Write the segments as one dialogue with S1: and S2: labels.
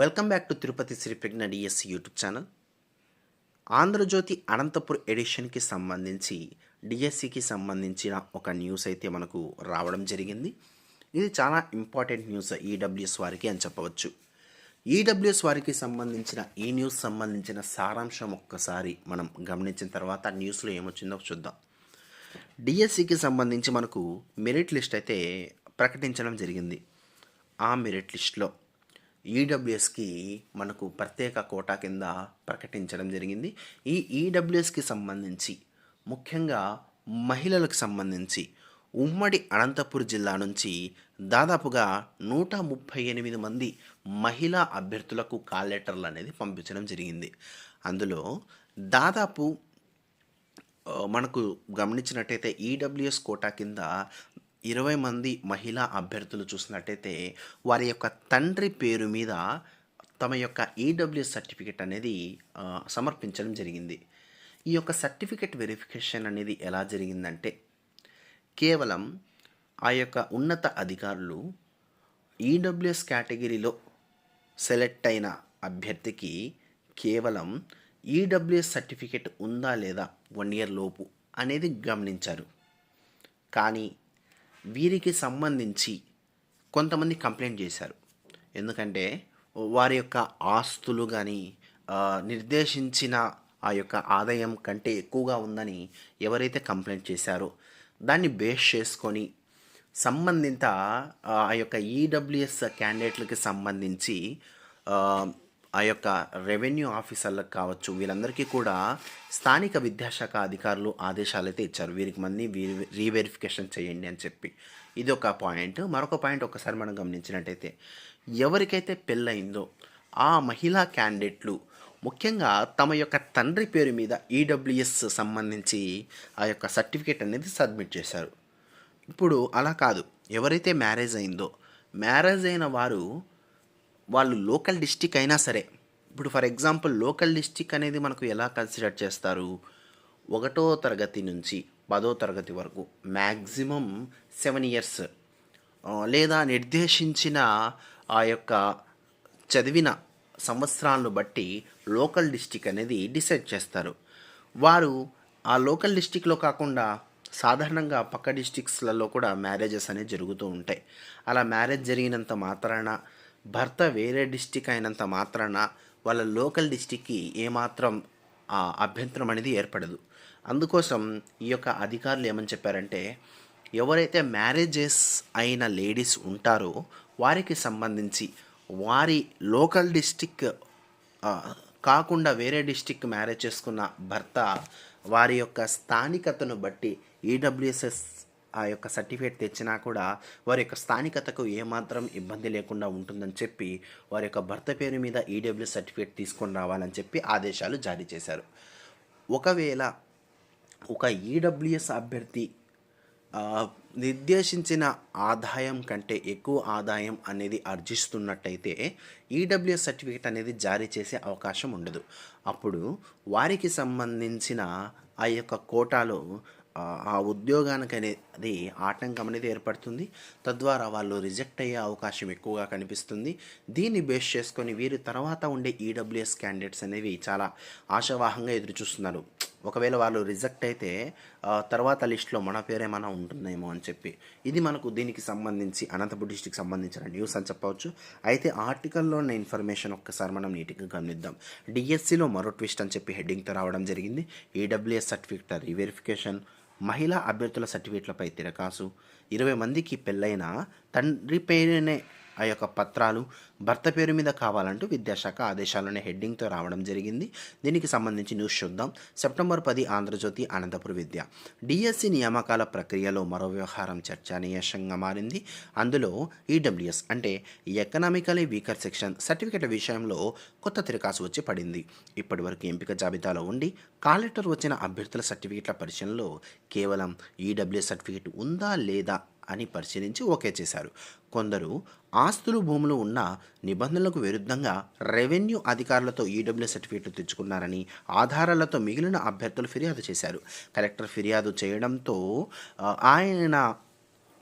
S1: Welcome back to Tirupati Sri Pragna DSC YouTube channel. Andhra Jyothi Anantapur ఎడిషన్కి సంబంధించి డిఎస్సికి సంబంధించిన ఒక న్యూస్ అయితే మనకు రావడం జరిగింది. ఇది చాలా ఇంపార్టెంట్ న్యూస్ ఈడబ్ల్యూఎస్ వారికి అని చెప్పవచ్చు. ఈడబ్ల్యూఎస్ వారికి సంబంధించిన ఈ న్యూస్ సంబంధించిన సారాంశం ఒక్కసారి మనం గమనించిన తర్వాత న్యూస్లో ఏమొచ్చిందో చూద్దాం. డిఎస్సికి సంబంధించి మనకు మెరిట్ లిస్ట్ అయితే ప్రకటించడం జరిగింది. ఆ మెరిట్ లిస్ట్లో ఈడబ్ల్యూఎస్కి మనకు ప్రత్యేక కోటా కింద ప్రకటించడం జరిగింది. ఈ ఈడబ్ల్యూఎస్కి సంబంధించి ముఖ్యంగా మహిళలకు సంబంధించి ఉమ్మడి అనంతపూర్ జిల్లా నుంచి దాదాపుగా నూట ముప్పై ఎనిమిది మంది మహిళా అభ్యర్థులకు కాల్ లెటర్లు అనేది పంపించడం జరిగింది. అందులో దాదాపు మనకు గమనించినట్టయితే ఈడబ్ల్యూఎస్ కోటా కింద ఇరవై మంది మహిళా అభ్యర్థులు చూసినట్టయితే వారి యొక్క తండ్రి పేరు మీద తమ యొక్క ఈడబ్ల్యూఎస్ సర్టిఫికెట్ అనేది సమర్పించడం జరిగింది. ఈ యొక్క సర్టిఫికెట్ వెరిఫికేషన్ అనేది ఎలా జరిగిందంటే కేవలం ఆ యొక్క ఉన్నత అధికారులు ఈడబ్ల్యూఎస్ కేటగిరీలో సెలెక్ట్ అయిన అభ్యర్థికి కేవలం ఈడబ్ల్యూఎస్ సర్టిఫికెట్ ఉందా లేదా వన్ ఇయర్ లోపు అనేది గమనించారు. కానీ వీరికి సంబంధించి కొంతమంది కంప్లైంట్ చేశారు. ఎందుకంటే వారి యొక్క ఆస్తులు కానీ నిర్దేశించిన ఆ యొక్క ఆదాయం కంటే ఎక్కువగా ఉందని ఎవరైతే కంప్లైంట్ చేశారో దాన్ని బేస్ చేసుకొని సంబంధిత ఆ యొక్క ఈడబ్ల్యూఎస్ క్యాండిడేట్లకి సంబంధించి ఆ, యొక్క రెవెన్యూ ఆఫీసర్లకు కావచ్చు వీళ్ళందరికీ కూడా స్థానిక విద్యాశాఖ అధికారులు ఆదేశాలు అయితే ఇచ్చారు. వీరికి మంది రీవెరిఫికేషన్ చేయండి అని చెప్పి. ఇది ఒక పాయింట్. మరొక పాయింట్ ఒకసారి మనం గమనించినట్టయితే ఎవరికైతే పెళ్ళయిందో ఆ మహిళా క్యాండిడేట్లు ముఖ్యంగా తమ యొక్క తండ్రి పేరు మీద ఈడబ్ల్యూఎస్ సంబంధించి ఆ యొక్క సర్టిఫికేట్ అనేది సబ్మిట్ చేశారు. ఇప్పుడు అలా కాదు. ఎవరైతే మ్యారేజ్ అయిందో మ్యారేజ్ అయిన వారు వాళ్ళు లోకల్ డిస్టిక్ అయినా సరే ఇప్పుడు ఫర్ ఎగ్జాంపుల్ లోకల్ డిస్టిక్ అనేది మనకు ఎలా కన్సిడర్ చేస్తారు? ఒకటో తరగతి నుంచి పదో తరగతి వరకు మ్యాక్సిమం సెవెన్ ఇయర్స్ లేదా నిర్దేశించిన ఆ యొక్క చదివిన సంవత్సరాలను బట్టి లోకల్ డిస్టిక్ అనేది డిసైడ్ చేస్తారు. వారు ఆ లోకల్ డిస్టిక్లో కాకుండా సాధారణంగా పక్క డిస్టిక్స్లలో కూడా మ్యారేజెస్ అనేవి జరుగుతూ ఉంటాయి. అలా మ్యారేజ్ జరిగినంత మాత్రాన భర్త వేరే డిస్టిక్ అయినంత మాత్రాన వాళ్ళ లోకల్ డిస్టిక్కి ఏమాత్రం ఆ అభ్యంతరం అనేది ఏర్పడదు. అందుకోసం ఈ యొక్క అధికారులు ఏమని చెప్పారంటే ఎవరైతే మ్యారేజెస్ అయిన లేడీస్ ఉంటారో వారికి సంబంధించి వారి లోకల్ డిస్టిక్ కాకుండా వేరే డిస్టిక్ మ్యారేజ్ చేసుకున్న భర్త వారి యొక్క స్థానికతను బట్టి ఈడబ్ల్యూఎస్ఎస్ ఆ యొక్క సర్టిఫికేట్ తెచ్చినా కూడా వారి యొక్క స్థానికతకు ఏమాత్రం ఇబ్బంది లేకుండా ఉంటుందని చెప్పి వారి యొక్క భర్త పేరు మీద ఈడబ్ల్యూ సర్టిఫికేట్ తీసుకొని రావాలని చెప్పి ఆదేశాలు జారీ చేశారు. ఒకవేళ ఒక ఈడబ్ల్యూఎస్ అభ్యర్థి నిర్దేశించిన ఆదాయం కంటే ఎక్కువ ఆదాయం అనేది ఆర్జిస్తున్నట్టయితే ఈడబ్ల్యూఎస్ సర్టిఫికేట్ అనేది జారీ చేసే అవకాశం ఉండదు. అప్పుడు వారికి సంబంధించిన ఆ యొక్క కోటాలో ఆ, ఉద్యోగానికి అనేది ఆటంకం అనేది ఏర్పడుతుంది. తద్వారా వాళ్ళు రిజెక్ట్ అయ్యే అవకాశం ఎక్కువగా కనిపిస్తుంది. దీన్ని బేస్ చేసుకొని వీరి తర్వాత ఉండే ఈడబ్ల్యూఎస్ క్యాండిడేట్స్ అనేవి చాలా ఆశావాహంగా ఎదురుచూస్తున్నారు. ఒకవేళ వాళ్ళు రిజెక్ట్ అయితే తర్వాత లిస్ట్లో మన పేరేమైనా ఉంటుందేమో అని చెప్పి. ఇది మనకు దీనికి సంబంధించి అనంతపురం డిస్టిక్ సంబంధించిన న్యూస్ అని చెప్పవచ్చు. అయితే ఆర్టికల్లో ఉన్న ఇన్ఫర్మేషన్ ఒక్కసారి మనం నీట్గా గమనిద్దాం. డిఎస్సిలో మరో ట్విస్ట్ అని చెప్పి హెడ్డింగ్తో రావడం జరిగింది. ఈడబ్ల్యూఎస్ సర్టిఫికేట్ రీవెరిఫికేషన్ మహిళా అభ్యర్థుల సర్టిఫికేట్లపై తిరకాసు. ఇరవై మందికి పెళ్ళైన తండ్రి పేరునే ఆ యొక్క పత్రాలు భర్త పేరు మీద కావాలంటూ విద్యాశాఖ ఆదేశాలనే హెడ్డింగ్తో రావడం జరిగింది. దీనికి సంబంధించి న్యూస్ చూద్దాం. సెప్టెంబర్ పది ఆంధ్రజ్యోతి అనంతపురం విద్య. డిఎస్సి నియామకాల ప్రక్రియలో మరో వ్యవహారం చర్చనీయాంశంగా మారింది. అందులో ఈడబ్ల్యూఎస్ అంటే ఎకనామికలీ వీకర్ సెక్షన్ సర్టిఫికేట్ విషయంలో కొత్త తిరకాసు వచ్చి పడింది. ఇప్పటివరకు ఎంపిక జాబితాలో ఉండి కాలెక్టర్ వచ్చిన అభ్యర్థుల సర్టిఫికెట్ల పరిశీలనలో కేవలం ఈడబ్ల్యూఎస్ సర్టిఫికెట్ ఉందా లేదా అని పరిశీలించి ఓకే చేశారు. కొందరు ఆస్తులు భూములు ఉన్న నిబంధనలకు విరుద్ధంగా రెవెన్యూ అధికారులతో ఈడబ్ల్యూ సర్టిఫికేట్లు తెచ్చుకున్నారని ఆధారాలతో మిగిలిన అభ్యర్థులు ఫిర్యాదు చేశారు. కలెక్టర్ ఫిర్యాదు చేయడంతో ఆయన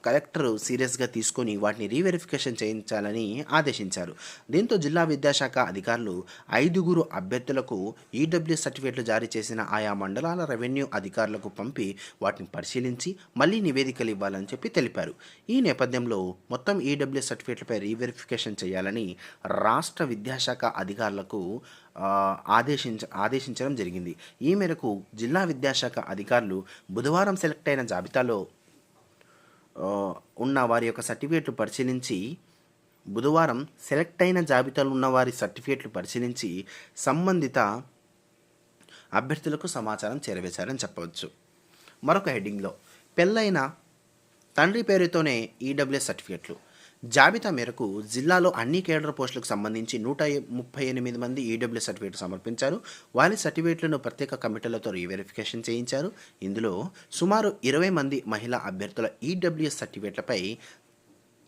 S1: కలెక్టర్ సీరియస్గా తీసుకొని వాటిని రీవెరిఫికేషన్ చేయించాలని ఆదేశించారు. దీంతో జిల్లా విద్యాశాఖ అధికారులు ఐదుగురు అభ్యర్థులకు ఈడబ్ల్యూ సర్టిఫికేట్లు జారీ చేసిన ఆయా మండలాల రెవెన్యూ అధికారులకు పంపి వాటిని పరిశీలించి మళ్ళీ నివేదికలు ఇవ్వాలని చెప్పి తెలిపారు. ఈ నేపథ్యంలో మొత్తం ఈడబ్ల్యూ సర్టిఫికేట్లపై రీవెరిఫికేషన్ చేయాలని రాష్ట్ర విద్యాశాఖ అధికారులకు ఆదేశించ ఆదేశించడం జరిగింది. ఈ మేరకు జిల్లా విద్యాశాఖ అధికారులు బుధవారం సెలెక్ట్ అయిన జాబితాలో ఉన్న వారి యొక్క సర్టిఫికేట్లు పరిశీలించి బుధవారం సెలెక్ట్ అయిన జాబితాలో ఉన్న వారి సర్టిఫికేట్లు పరిశీలించి సంబంధిత అభ్యర్థులకు సమాచారం చేరవేశారని చెప్పవచ్చు. మరొక హెడ్డింగ్లో పెళ్ళైన తండ్రి పేరుతోనే ఈడబ్ల్యూఎస్ సర్టిఫికేట్లు. జాబితా మేరకు జిల్లాలో అన్ని కేడర్ పోస్టులకు సంబంధించి నూట ముప్పై ఎనిమిది మంది ఈడబ్ల్యూ సర్టిఫికేట్ సమర్పించారు. వారి సర్టిఫికేట్లను ప్రత్యేక కమిటీలతో రీవెరిఫికేషన్ చేయించారు. ఇందులో సుమారు ఇరవై మంది మహిళా అభ్యర్థుల ఈడబ్ల్యూఎస్ సర్టిఫికేట్లపై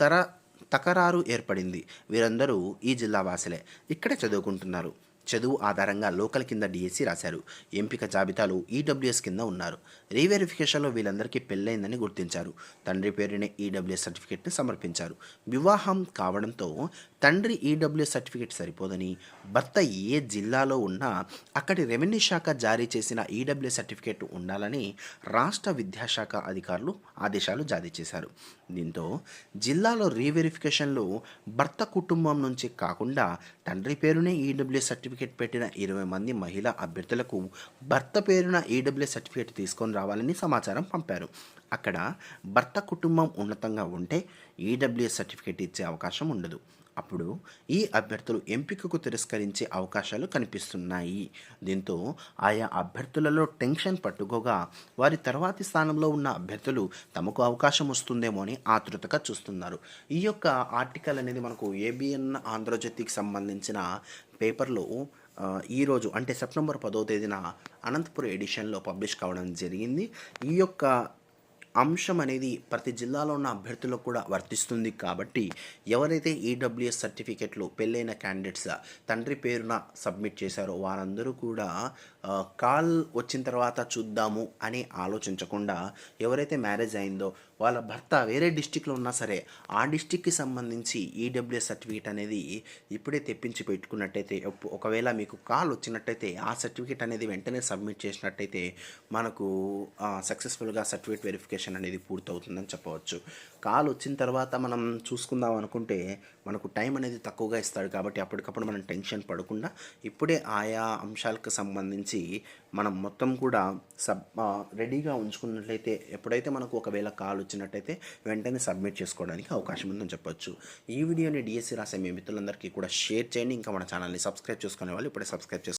S1: తర తకరారు ఏర్పడింది. వీరందరూ ఈ జిల్లా వాసులే ఇక్కడే చదువుకుంటున్నారు. చదువు ఆధారంగా లోకల్ కింద డిఎస్సి రాశారు. ఎంపిక జాబితాలో ఈడబ్ల్యూఎస్ కింద ఉన్నారు. రీవెరిఫికేషన్లో వీళ్ళందరికీ పెళ్ళైందని గుర్తించారు. తండ్రి పేరునే ఈడబ్ల్యూఎస్ సర్టిఫికేట్ని సమర్పించారు. వివాహం కావడంతో తండ్రి ఈడబ్ల్యూఎస్ సర్టిఫికేట్ సరిపోదని భర్త ఏ జిల్లాలో ఉన్నా అక్కడి రెవెన్యూ శాఖ జారీ చేసిన ఈడబ్ల్యూఎస్ సర్టిఫికేట్ ఉండాలని రాష్ట్ర విద్యాశాఖ అధికారులు ఆదేశాలు జారీ చేశారు. దీంతో జిల్లాలో రీవెరిఫికేషన్లో భర్త కుటుంబం నుంచి కాకుండా తండ్రి పేరునే ఈడబ్ల్యూఎస్ సర్టిఫికేట్ పెట్టిన ఇరవై మంది మహిళా అభ్యర్థులకు భర్త పేరున ఈడబ్ల్యూఎస్ సర్టిఫికేట్ తీసుకొని రావాలని సమాచారం పంపారు. అక్కడ భర్త కుటుంబం ఉన్నతంగా ఉంటే ఈడబ్ల్యూఎస్ సర్టిఫికేట్ ఇచ్చే అవకాశం ఉండదు. అప్పుడు ఈ అభ్యర్థులు ఎంపికకు తిరస్కరించే అవకాశాలు కనిపిస్తున్నాయి. దీంతో ఆయా అభ్యర్థులలో టెన్షన్ పట్టుకోగా వారి తర్వాతి స్థానంలో ఉన్న అభ్యర్థులు తమకు అవకాశం వస్తుందేమో అని ఆతృతగా చూస్తున్నారు. ఈ యొక్క ఆర్టికల్ అనేది మనకు ఏబిఎన్ ఆంధ్రజ్యోతికి సంబంధించిన పేపర్లో ఈరోజు అంటే సెప్టెంబర్ పదో తేదీన అనంతపురం ఎడిషన్లో పబ్లిష్ కావడం జరిగింది. ఈ యొక్క అంశం అనేది ప్రతి జిల్లాలో ఉన్న అభ్యర్థులకు కూడా వర్తిస్తుంది కాబట్టి ఎవరైతే ఈడబ్ల్యూఎస్ సర్టిఫికెట్లు పెళ్ళైన క్యాండిడేట్స్ తండ్రి పేరున సబ్మిట్ చేశారో వారందరూ కూడా కాల్ వచ్చిన తర్వాత చూద్దాము అని ఆలోచించకుండా ఎవరైతే మ్యారేజ్ అయిందో వాళ్ళ భర్త వేరే డిస్టిక్లో ఉన్నా సరే ఆ డిస్టిక్కి సంబంధించి ఈడబ్ల్యూఎస్ సర్టిఫికేట్ అనేది ఇప్పుడే తెప్పించి పెట్టుకున్నట్టయితే ఒకవేళ మీకు కాల్ వచ్చినట్టయితే ఆ సర్టిఫికేట్ అనేది వెంటనే సబ్మిట్ చేసినట్టయితే మనకు సక్సెస్ఫుల్గా సర్టిఫికేట్ వెరిఫికేషన్ అనేది పూర్తవుతుందని చెప్పవచ్చు. కాల్ వచ్చిన తర్వాత మనం చూసుకుందాం అనుకుంటే మనకు టైం అనేది తక్కువగా ఇస్తాడు కాబట్టి అప్పటికప్పుడు మనం టెన్షన్ పడకుండా ఇప్పుడే ఆయా అంశాలకు సంబంధించి మనం మొత్తం కూడా సబ్ రెడీగా ఉంచుకున్నట్లయితే ఎప్పుడైతే మనకు ఒకవేళ కాల్ వచ్చినట్టయితే వెంటనే సబ్మిట్ చేసుకోవడానికి అవకాశం ఉందని చెప్పొచ్చు. ఈ వీడియోని డిఎస్సి రాసే మీ మిత్రులందరికీ కూడా షేర్ చేయండి. ఇంకా మన ఛానల్ని సబ్స్క్రైబ్ చేసుకునే వాళ్ళు ఇప్పుడే సబ్స్క్రైబ్ చేసుకోండి